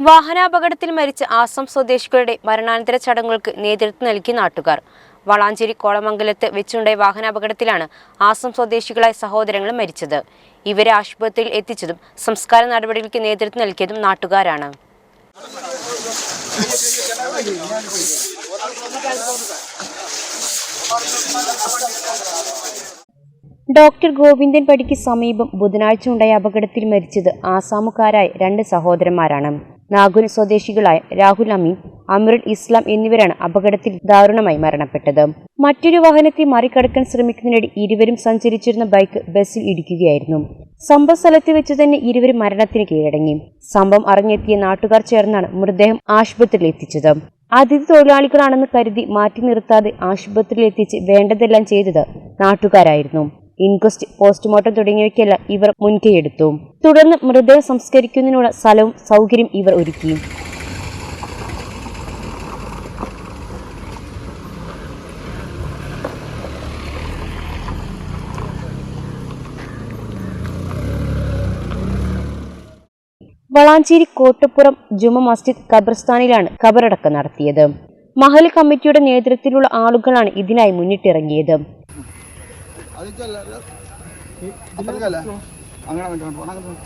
വാഹനാപകടത്തിൽ മരിച്ച ആസം സ്വദേശികളുടെ മരണാനന്തര ചടങ്ങുകൾക്ക് നേതൃത്വം നൽകി നാട്ടുകാർ. വളാഞ്ചേരി കോളമംഗലത്ത് വെച്ചുണ്ടായ വാഹനാപകടത്തിലാണ് ആസം സ്വദേശികളായ സഹോദരങ്ങൾ മരിച്ചത്. ഇവരെ ആശുപത്രിയിൽ എത്തിച്ചതും സംസ്കാര നടപടികൾക്ക് നേതൃത്വം നൽകിയതും നാട്ടുകാരാണ്. ഡോക്ടർ ഗോവിന്ദൻ പടിക്ക് സമീപം ബുധനാഴ്ച ഉണ്ടായ അപകടത്തിൽ മരിച്ചത് ആസാമുകാരായ രണ്ട് സഹോദരന്മാരാണ്. നാഗുൻ സ്വദേശികളായ രാഹുൽ അമീൻ അമിറുൽ ഇസ്ലാം എന്നിവരാണ് അപകടത്തിൽ ദാരുണമായി മരണപ്പെട്ടത്. മറ്റൊരു വാഹനത്തെ മറികടക്കാൻ ശ്രമിക്കുന്നതിനിടെ ഇരുവരും സഞ്ചരിച്ചിരുന്ന ബൈക്ക് ബസ്സിൽ ഇടിക്കുകയായിരുന്നു. സംഭവ സ്ഥലത്ത് വെച്ച് തന്നെ ഇരുവരും മരണത്തിന് കീഴടങ്ങി. സംഭവം അറിഞ്ഞെത്തിയ നാട്ടുകാർ ചേർന്നാണ് മൃതദേഹം ആശുപത്രിയിൽ എത്തിച്ചത്. അതിഥി തൊഴിലാളികളാണെന്ന് കരുതി മാറ്റി നിർത്താതെ ആശുപത്രിയിൽ എത്തിച്ച് വേണ്ടതെല്ലാം ചെയ്തത് നാട്ടുകാരായിരുന്നു. ഇൻക്വസ്റ്റ് പോസ്റ്റ്മോർട്ടം തുടങ്ങിയവയ്ക്കെല്ലാം ഇവർ മുൻകൈയെടുത്തു തുടർന്ന് മൃതദേഹം സംസ്കരിക്കുന്നതിനുള്ള സ്ഥലവും സൗകര്യം ഇവർ ഒരുക്കി. വളാഞ്ചേരി കോട്ടപ്പുറം ജുമ മസ്ജിദ് ഖബർസ്ഥാനിലാണ് ഖബറടക്കം നടത്തിയത്. മഹൽ കമ്മിറ്റിയുടെ നേതൃത്വത്തിലുള്ള ആളുകളാണ് ഇതിനായി മുന്നിട്ടിറങ്ങിയത്. അങ്ങനെ വേണ്ട വേണ്ട അങ്ങനെ വേണ്ട.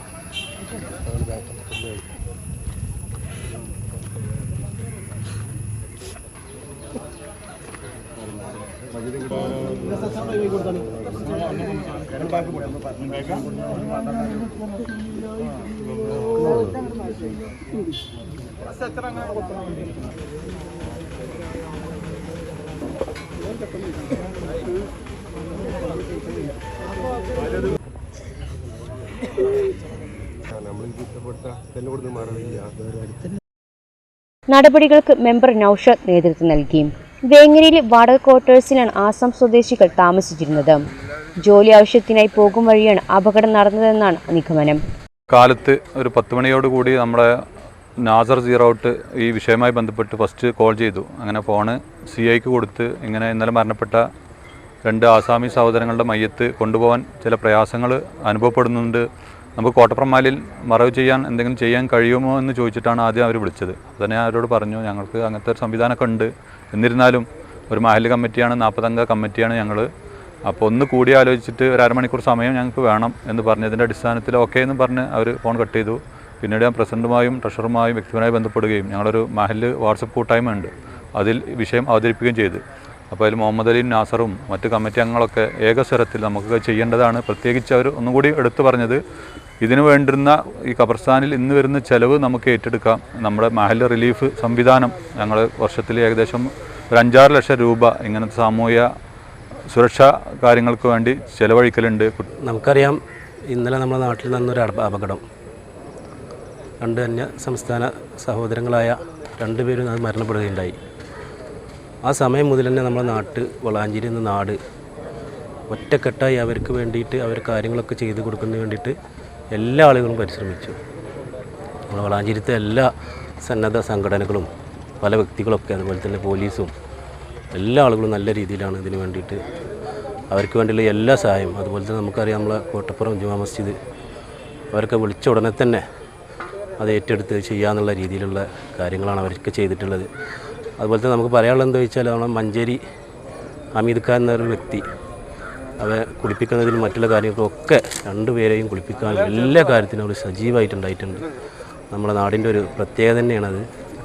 നടപടികൾക്ക് മെമ്പർ നൌഷാദ് നേതൃത്വം നൽകി. വേങ്ങരയിലെ വാടക ക്വാർട്ടേഴ്സിലാണ് ആസാം സ്വദേശികൾ താമസിച്ചിരുന്നത്. ജോലി ആവശ്യത്തിനായി പോകും വഴിയാണ് അപകടം നടന്നതെന്നാണ് നിഗമനം. കാലത്ത് ഒരു പത്ത് മണിയോട് കൂടി നമ്മുടെ നാസർ സീറോ ഔട്ട് ഈ വിഷയവുമായി ബന്ധപ്പെട്ട് ഫസ്റ്റ് കോൾ ചെയ്തു. അങ്ങനെ ഫോണ് സി ഐക്ക് കൊടുത്ത് ഇങ്ങനെ ഇന്നലെ മരണപ്പെട്ട രണ്ട് ആസാമി സഹോദരങ്ങളുടെ മയ്യത്ത് കൊണ്ടുപോകാൻ ചില പ്രയാസങ്ങൾ അനുഭവപ്പെടുന്നുണ്ട്. നമുക്ക് കോട്ടപ്രമാലിൽ മറവ് ചെയ്യാൻ എന്തെങ്കിലും ചെയ്യാൻ കഴിയുമോ എന്ന് ചോദിച്ചിട്ടാണ് ആദ്യം അവർ വിളിച്ചത്. അപ്പോൾ ഞാൻ അവരോട് പറഞ്ഞു ഞങ്ങൾക്ക് അങ്ങനത്തെ ഒരു സംവിധാനമൊക്കെ ഉണ്ട്. എന്നിരുന്നാലും ഒരു മഹൽ കമ്മിറ്റിയാണ് നാൽപ്പതംഗ കമ്മിറ്റിയാണ് ഞങ്ങൾ അപ്പോൾ ഒന്ന് കൂടി ആലോചിച്ചിട്ട് ഒരു അരമണിക്കൂർ സമയം ഞങ്ങൾക്ക് വേണം എന്ന് പറഞ്ഞതിന്റെ അടിസ്ഥാനത്തിൽ ഓക്കെ എന്ന് പറഞ്ഞ് അവർ ഫോൺ കട്ട് ചെയ്തു. പിന്നീട് ഞാൻ പ്രസിഡന്റുമായും ട്രഷറുമായും വ്യക്തിപരമായി ബന്ധപ്പെടുകയും ഞങ്ങളൊരു മഹൽ വാട്സപ്പ് കൂട്ടായ്മ ഉണ്ട്. അതിൽ വിഷയം അവതരിപ്പിക്കുകയും ചെയ്തു. അപ്പോൾ അതിൽ മുഹമ്മദ് അലിയും നാസറും മറ്റ് കമ്മിറ്റി അംഗങ്ങളൊക്കെ ഏകസ്വരത്തിൽ നമുക്ക് ചെയ്യേണ്ടതാണ്. പ്രത്യേകിച്ച് അവർ ഒന്നുകൂടി എടുത്തു പറഞ്ഞത് ഇതിനു വേണ്ടുന്ന ഈ ഖബർസ്ഥാനിൽ ഇന്ന് വരുന്ന ചെലവ് നമുക്ക് ഏറ്റെടുക്കാം. നമ്മുടെ മഹൽ റിലീഫ് സംവിധാനം ഞങ്ങൾ വർഷത്തിൽ ഏകദേശം ഒരു അഞ്ചാറ് ലക്ഷം രൂപ ഇങ്ങനത്തെ സാമൂഹ്യ സുരക്ഷാ കാര്യങ്ങൾക്ക് വേണ്ടി ചെലവഴിക്കലുണ്ട്. നമുക്കറിയാം ഇന്നലെ നമ്മുടെ നാട്ടിൽ നിന്നൊരു അപ- അപകടം. രണ്ട് അന്യ സംസ്ഥാന സഹോദരങ്ങളായ രണ്ടുപേരും അത് മരണപ്പെടുകയുണ്ടായി. ആ സമയം മുതൽ തന്നെ നമ്മുടെ നാട്ട് വളാഞ്ചേരി എന്ന നാട് ഒറ്റക്കെട്ടായി അവർക്ക് വേണ്ടിയിട്ട് അവർ കാര്യങ്ങളൊക്കെ ചെയ്തു കൊടുക്കുന്നതിന് വേണ്ടിയിട്ട് എല്ലാ ആളുകളും പരിശ്രമിച്ചു. നമ്മുടെ വളാഞ്ചേരിത്തെ എല്ലാ സന്നദ്ധ സംഘടനകളും പല വ്യക്തികളൊക്കെ അതുപോലെ തന്നെ പോലീസും എല്ലാ ആളുകളും നല്ല രീതിയിലാണ് ഇതിന് വേണ്ടിയിട്ട് അവർക്ക് വേണ്ടിയുള്ള എല്ലാ സഹായവും. അതുപോലെ തന്നെ നമുക്കറിയാം നമ്മളെ കോട്ടപ്പുറം ജുമാ മസ്ജിദ് അവരൊക്കെ വിളിച്ച ഉടനെ തന്നെ അത് ഏറ്റെടുത്ത് ചെയ്യാന്നുള്ള രീതിയിലുള്ള കാര്യങ്ങളാണ് അവർക്ക് ചെയ്തിട്ടുള്ളത്. അതുപോലെ തന്നെ നമുക്ക് പറയാനുള്ളത് എന്താ വെച്ചാൽ നമ്മൾ മഞ്ചേരി അമീദ് ഖാൻ എന്നൊരു വ്യക്തി അവരെ കുളിപ്പിക്കുന്നതിനും മറ്റുള്ള കാര്യങ്ങൾക്കൊക്കെ രണ്ടുപേരെയും കുളിപ്പിക്കാനും എല്ലാ കാര്യത്തിനും അവർ സജീവമായിട്ടുണ്ടായിട്ടുണ്ട് നമ്മുടെ നാടിന്റെ ഒരു പ്രത്യേകത തന്നെയാണത്.